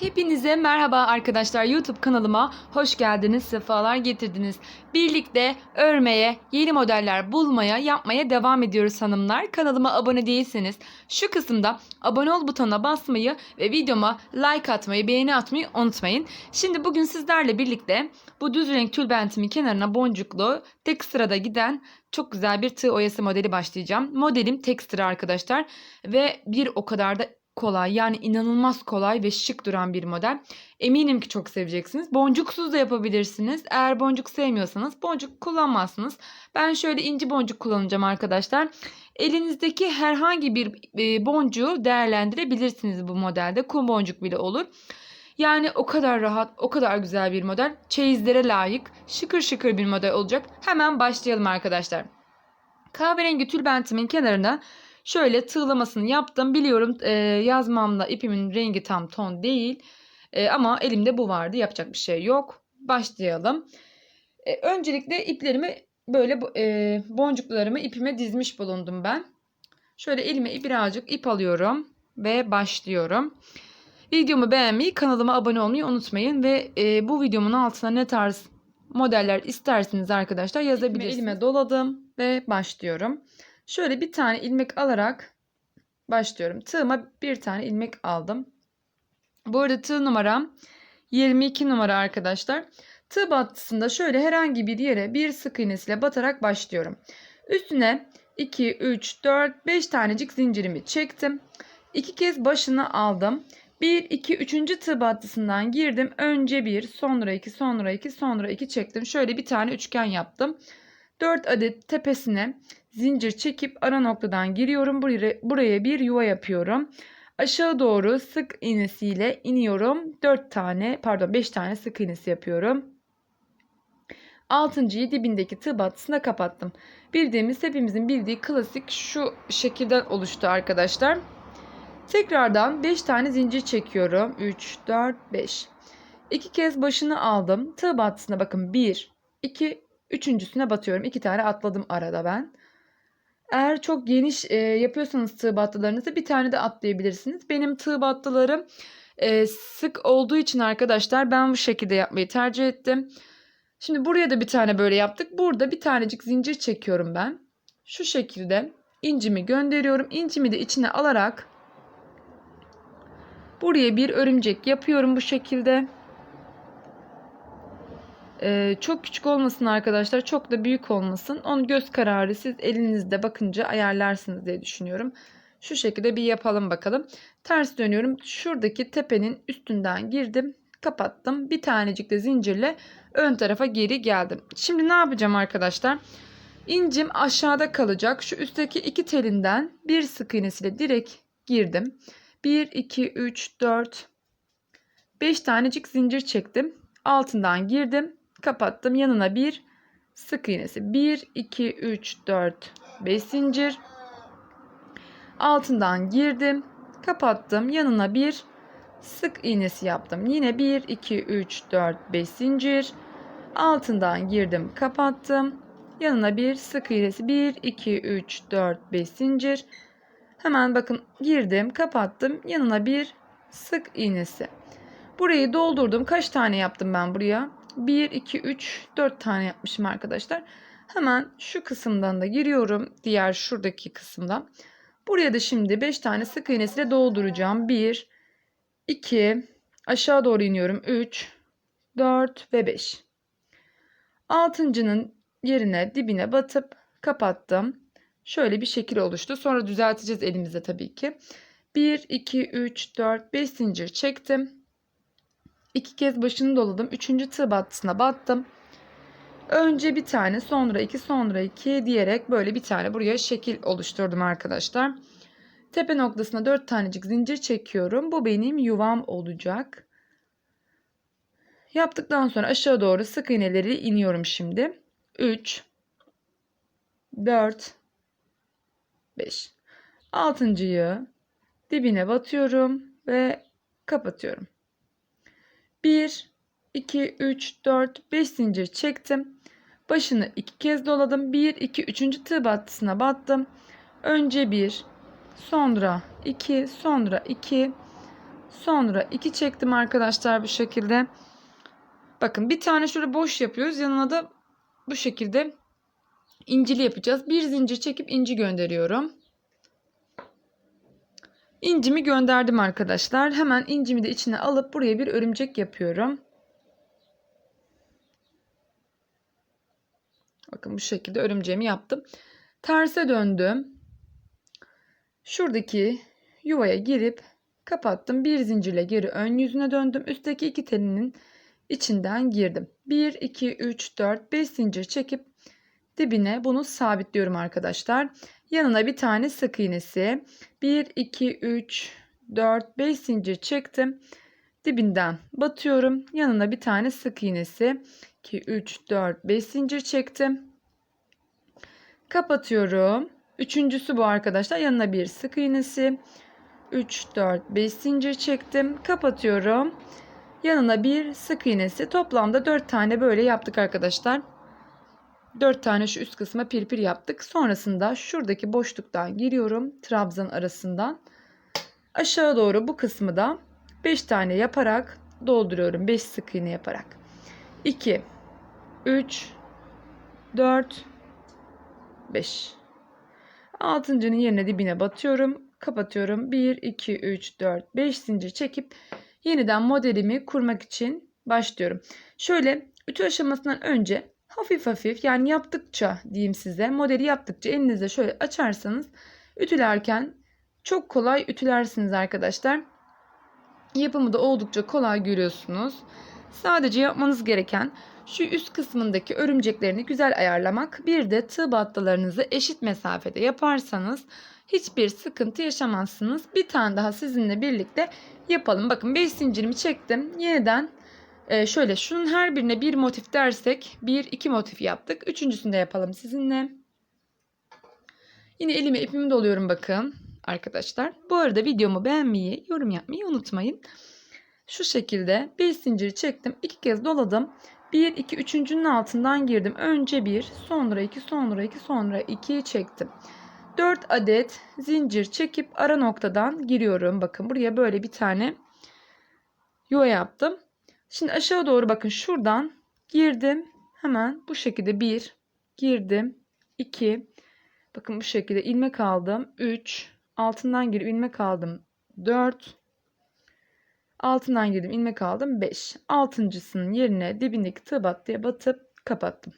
Hepinize merhaba arkadaşlar YouTube kanalıma hoş geldiniz, sefalar getirdiniz. Birlikte örmeye, yeni modeller bulmaya, yapmaya devam ediyoruz hanımlar. Kanalıma abone değilseniz şu kısımda abone ol butonuna basmayı ve videoma like atmayı, beğeni atmayı unutmayın. Şimdi bugün sizlerle birlikte bu düz renk tülbentimin kenarına boncuklu tek sırada giden çok güzel bir tığ oyası modeli başlayacağım. Modelim tek sıra arkadaşlar ve bir o kadar da kolay yani inanılmaz kolay ve şık duran bir model. Eminim ki çok seveceksiniz. Boncuksuz da yapabilirsiniz. Eğer boncuk sevmiyorsanız boncuk kullanmazsınız. Ben şöyle inci boncuk kullanacağım arkadaşlar. Elinizdeki herhangi bir e, boncuğu değerlendirebilirsiniz bu modelde. Kum boncuk bile olur. Yani o kadar rahat, o kadar güzel bir model. Çeyizlere layık, şıkır şıkır bir model olacak. Hemen başlayalım arkadaşlar. Kahverengi tülbentimin kenarına Şöyle tığlamasını yaptım. Biliyorum e, yazmamda ipimin rengi tam ton değil. E, ama elimde bu vardı. Yapacak bir şey yok. Başlayalım. E, öncelikle iplerimi böyle e, boncuklarımı ipime dizmiş bulundum ben. Şöyle elime birazcık ip alıyorum ve başlıyorum. Videomu beğenmeyi, kanalıma abone olmayı unutmayın ve e, bu videomun altına ne tarz modeller isterseniz arkadaşlar yazabilirsiniz. Elime doladım ve başlıyorum. Şöyle bir tane ilmek alarak başlıyorum. Tığıma bir tane ilmek aldım. Bu arada tığ numaram 22 numara arkadaşlar. Tığ battısında şöyle herhangi bir yere bir sık iğnesiyle batarak başlıyorum. Üstüne 2, 3, 4, 5 tanecik zincirimi çektim. İki kez başını aldım. 1, 2, 3. tığ battısından girdim. Önce 1, sonra 2, sonra 2, sonra 2 çektim. Şöyle bir tane üçgen yaptım. 4 adet tepesine zincir çekip ara noktadan giriyorum. Buraya, bir yuva yapıyorum. Aşağı doğru sık iğnesiyle iniyorum. 4 tane pardon 5 tane sık iğnesi yapıyorum. Altıncıyı dibindeki tığ battısına kapattım. Bildiğimiz hepimizin bildiği klasik şu şekilden oluştu arkadaşlar. Tekrardan 5 tane zincir çekiyorum. 3, 4, 5. İki kez başını aldım. Tığ battısına bakın 1, 2, üçüncüsüne batıyorum. 2 tane atladım arada ben. Eğer çok geniş e, yapıyorsanız tığ battılarınızı bir tane de atlayabilirsiniz. Benim tığ battılarım e, sık olduğu için arkadaşlar ben bu şekilde yapmayı tercih ettim. Şimdi buraya da bir tane böyle yaptık. Burada bir tanecik zincir çekiyorum ben. Şu şekilde incimi gönderiyorum. İncimi de içine alarak buraya bir örümcek yapıyorum bu şekilde. Ee, çok küçük olmasın arkadaşlar. Çok da büyük olmasın. Onu göz kararı siz elinizde bakınca ayarlarsınız diye düşünüyorum. Şu şekilde bir yapalım bakalım. Ters dönüyorum. Şuradaki tepenin üstünden girdim. Kapattım. Bir tanecik de zincirle ön tarafa geri geldim. Şimdi ne yapacağım arkadaşlar? İncim aşağıda kalacak. Şu üstteki iki telinden bir sık iğnesiyle direkt girdim. 1, 2, 3, 4, 5 tanecik zincir çektim. Altından girdim kapattım. Yanına bir sık iğnesi. 1, 2, 3, 4, 5 zincir. Altından girdim. Kapattım. Yanına bir sık iğnesi yaptım. Yine 1, 2, 3, 4, 5 zincir. Altından girdim. Kapattım. Yanına bir sık iğnesi. 1, 2, 3, 4, 5 zincir. Hemen bakın girdim. Kapattım. Yanına bir sık iğnesi. Burayı doldurdum. Kaç tane yaptım ben buraya? 1, 2, 3, 4 tane yapmışım arkadaşlar. Hemen şu kısımdan da giriyorum. Diğer şuradaki kısımdan. Buraya da şimdi 5 tane sık iğnesiyle dolduracağım. 1, 2, aşağı doğru iniyorum. 3, 4 ve 5. Altıncının yerine dibine batıp kapattım. Şöyle bir şekil oluştu. Sonra düzelteceğiz elimizde tabii ki. 1, 2, 3, 4, 5 zincir çektim. İki kez başını doladım. Üçüncü tığ battısına battım. Önce bir tane sonra iki sonra iki diyerek böyle bir tane buraya şekil oluşturdum arkadaşlar. Tepe noktasına dört tanecik zincir çekiyorum. Bu benim yuvam olacak. Yaptıktan sonra aşağı doğru sık iğneleri iniyorum şimdi. 3 4 5 Altıncıyı dibine batıyorum ve kapatıyorum. 1, 2, 3, 4, 5 zincir çektim. Başını iki kez doladım. 1, 2, 3. tığ battısına battım. Önce 1, sonra 2, sonra 2. Sonra 2 çektim arkadaşlar bu şekilde. Bakın bir tane şöyle boş yapıyoruz. Yanına da bu şekilde incili yapacağız. Bir zincir çekip inci gönderiyorum. İncimi gönderdim arkadaşlar. Hemen incimi de içine alıp buraya bir örümcek yapıyorum. Bakın bu şekilde örümceğimi yaptım. Terse döndüm. Şuradaki yuvaya girip kapattım. Bir zincirle geri ön yüzüne döndüm. Üstteki iki telinin içinden girdim. 1, 2, 3, 4, 5 zincir çekip dibine bunu sabitliyorum arkadaşlar. Yanına bir tane sık iğnesi. 1, 2, 3, 4, 5 zincir çektim. Dibinden batıyorum. Yanına bir tane sık iğnesi. 2, 3, 4, 5 zincir çektim. Kapatıyorum. Üçüncüsü bu arkadaşlar. Yanına bir sık iğnesi. 3, 4, 5 zincir çektim. Kapatıyorum. Yanına bir sık iğnesi. Toplamda 4 tane böyle yaptık arkadaşlar. 4 tane şu üst kısma pirpir yaptık. Sonrasında şuradaki boşluktan giriyorum. Trabzan arasından. Aşağı doğru bu kısmı da 5 tane yaparak dolduruyorum. 5 sık iğne yaparak. 2 3 4 5 Altıncının yerine dibine batıyorum. Kapatıyorum. 1 2 3 4 5 zincir çekip yeniden modelimi kurmak için başlıyorum. Şöyle ütü aşamasından önce hafif hafif yani yaptıkça diyeyim size modeli yaptıkça elinizde şöyle açarsanız ütülerken çok kolay ütülersiniz arkadaşlar. Yapımı da oldukça kolay görüyorsunuz. Sadece yapmanız gereken şu üst kısmındaki örümceklerini güzel ayarlamak. Bir de tığ battılarınızı eşit mesafede yaparsanız hiçbir sıkıntı yaşamazsınız. Bir tane daha sizinle birlikte yapalım. Bakın 5 zincirimi çektim. Yeniden e, şöyle şunun her birine bir motif dersek 1-2 motif yaptık. Üçüncüsünü de yapalım sizinle. Yine elime ipimi doluyorum bakın arkadaşlar. Bu arada videomu beğenmeyi, yorum yapmayı unutmayın. Şu şekilde 5 zinciri çektim. 2 kez doladım. 1, 2, 3.'ünün altından girdim. Önce 1, sonra 2, sonra 2, sonra 2 çektim. 4 adet zincir çekip ara noktadan giriyorum. Bakın buraya böyle bir tane yuva yaptım. Şimdi aşağı doğru bakın şuradan girdim. Hemen bu şekilde 1 girdim. 2 bakın bu şekilde ilmek aldım. 3 altından girip ilmek aldım. 4 altından girdim ilmek aldım 5 altıncısının yerine dibindeki tığ battıya batıp kapattım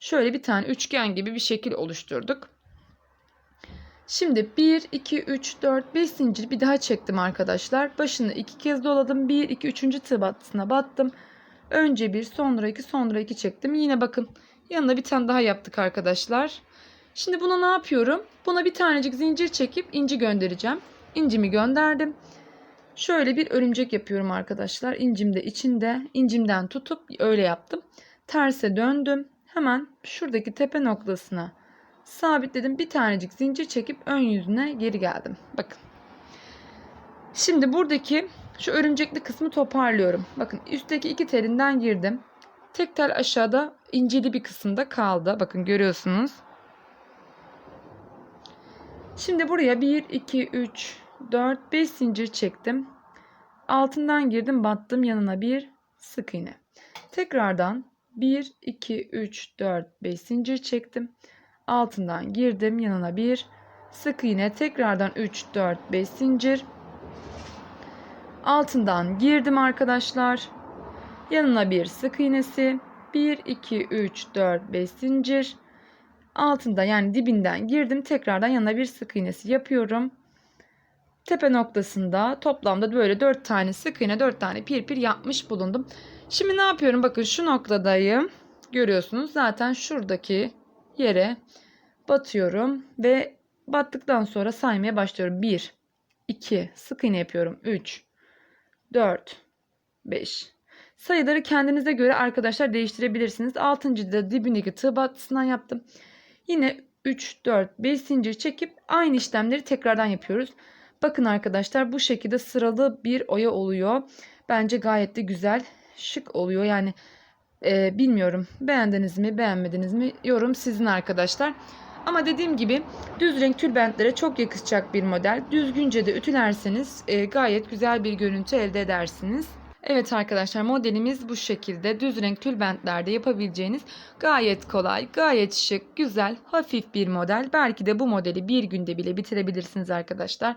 şöyle bir tane üçgen gibi bir şekil oluşturduk şimdi 1 2 3 4 5 zincir bir daha çektim arkadaşlar başını iki kez doladım 1 2 3. tığ battısına battım önce bir sonra iki sonra iki çektim yine bakın yanına bir tane daha yaptık arkadaşlar şimdi buna ne yapıyorum buna bir tanecik zincir çekip inci göndereceğim incimi gönderdim Şöyle bir örümcek yapıyorum arkadaşlar. İncim de içinde. İncimden tutup öyle yaptım. Terse döndüm. Hemen şuradaki tepe noktasına sabitledim. Bir tanecik zincir çekip ön yüzüne geri geldim. Bakın. Şimdi buradaki şu örümcekli kısmı toparlıyorum. Bakın üstteki iki telinden girdim. Tek tel aşağıda inceli bir kısımda kaldı. Bakın görüyorsunuz. Şimdi buraya 1, 2, 3, 4, 5 zincir çektim. Altından girdim battım yanına bir sık iğne. Tekrardan 1, 2, 3, 4, 5 zincir çektim. Altından girdim yanına bir sık iğne. Tekrardan 3, 4, 5 zincir. Altından girdim arkadaşlar. Yanına bir sık iğnesi. 1, 2, 3, 4, 5 zincir. Altında yani dibinden girdim. Tekrardan yanına bir sık iğnesi yapıyorum tepe noktasında toplamda böyle 4 tane sık iğne 4 tane pirpir yapmış bulundum. Şimdi ne yapıyorum? Bakın şu noktadayım. Görüyorsunuz zaten şuradaki yere batıyorum ve battıktan sonra saymaya başlıyorum. 1 2 sık iğne yapıyorum. 3 4 5 Sayıları kendinize göre arkadaşlar değiştirebilirsiniz. 6. da dibindeki tığ battısından yaptım. Yine 3 4 5 zincir çekip aynı işlemleri tekrardan yapıyoruz. Bakın arkadaşlar bu şekilde sıralı bir oya oluyor. Bence gayet de güzel, şık oluyor. Yani e, bilmiyorum beğendiniz mi beğenmediniz mi yorum sizin arkadaşlar. Ama dediğim gibi düz renk tülbentlere çok yakışacak bir model. Düzgünce de ütülerseniz e, gayet güzel bir görüntü elde edersiniz. Evet arkadaşlar modelimiz bu şekilde düz renk tülbentlerde yapabileceğiniz gayet kolay, gayet şık, güzel, hafif bir model. Belki de bu modeli bir günde bile bitirebilirsiniz arkadaşlar.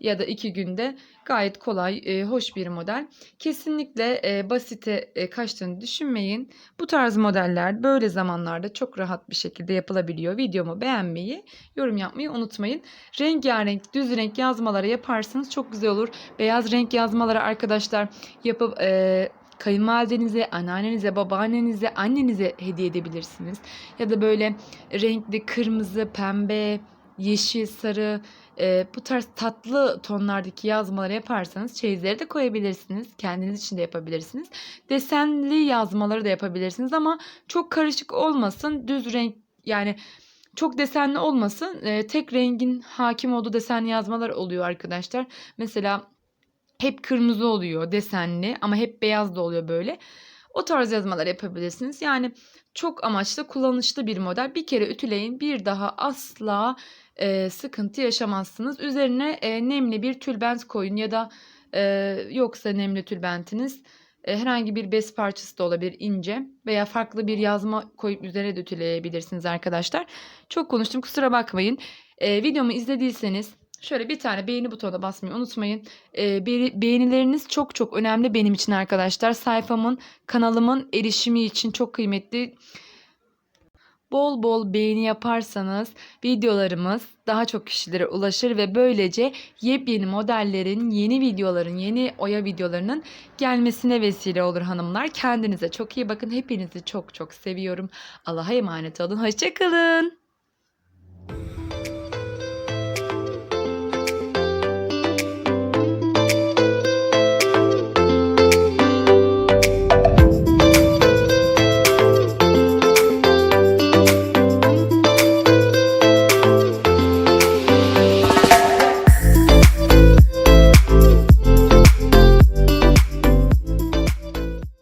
Ya da iki günde gayet kolay, e, hoş bir model. Kesinlikle e, basite e, kaçtığını düşünmeyin. Bu tarz modeller böyle zamanlarda çok rahat bir şekilde yapılabiliyor. Videomu beğenmeyi, yorum yapmayı unutmayın. Rengarenk, düz renk yazmaları yaparsanız çok güzel olur. Beyaz renk yazmaları arkadaşlar yapıp e, kayınvalidenize, anneannenize, babaannenize, annenize hediye edebilirsiniz. Ya da böyle renkli kırmızı, pembe, yeşil, sarı e, bu tarz tatlı tonlardaki yazmaları yaparsanız çeyizleri de koyabilirsiniz. Kendiniz için de yapabilirsiniz. Desenli yazmaları da yapabilirsiniz ama çok karışık olmasın. Düz renk yani çok desenli olmasın. E, tek rengin hakim olduğu desenli yazmalar oluyor arkadaşlar. Mesela hep kırmızı oluyor desenli ama hep beyaz da oluyor böyle. O tarz yazmalar yapabilirsiniz. Yani çok amaçlı kullanışlı bir model. Bir kere ütüleyin bir daha asla e, sıkıntı yaşamazsınız. Üzerine e, nemli bir tülbent koyun ya da e, yoksa nemli tülbentiniz e, herhangi bir bez parçası da olabilir ince veya farklı bir yazma koyup üzerine de ütüleyebilirsiniz arkadaşlar. Çok konuştum kusura bakmayın. E, videomu izlediyseniz şöyle bir tane beğeni butonuna basmayı unutmayın. E, be- beğenileriniz çok çok önemli benim için arkadaşlar. Sayfamın, kanalımın erişimi için çok kıymetli. Bol bol beğeni yaparsanız videolarımız daha çok kişilere ulaşır ve böylece yepyeni modellerin, yeni videoların, yeni oya videolarının gelmesine vesile olur hanımlar. Kendinize çok iyi bakın. Hepinizi çok çok seviyorum. Allah'a emanet olun. Hoşçakalın.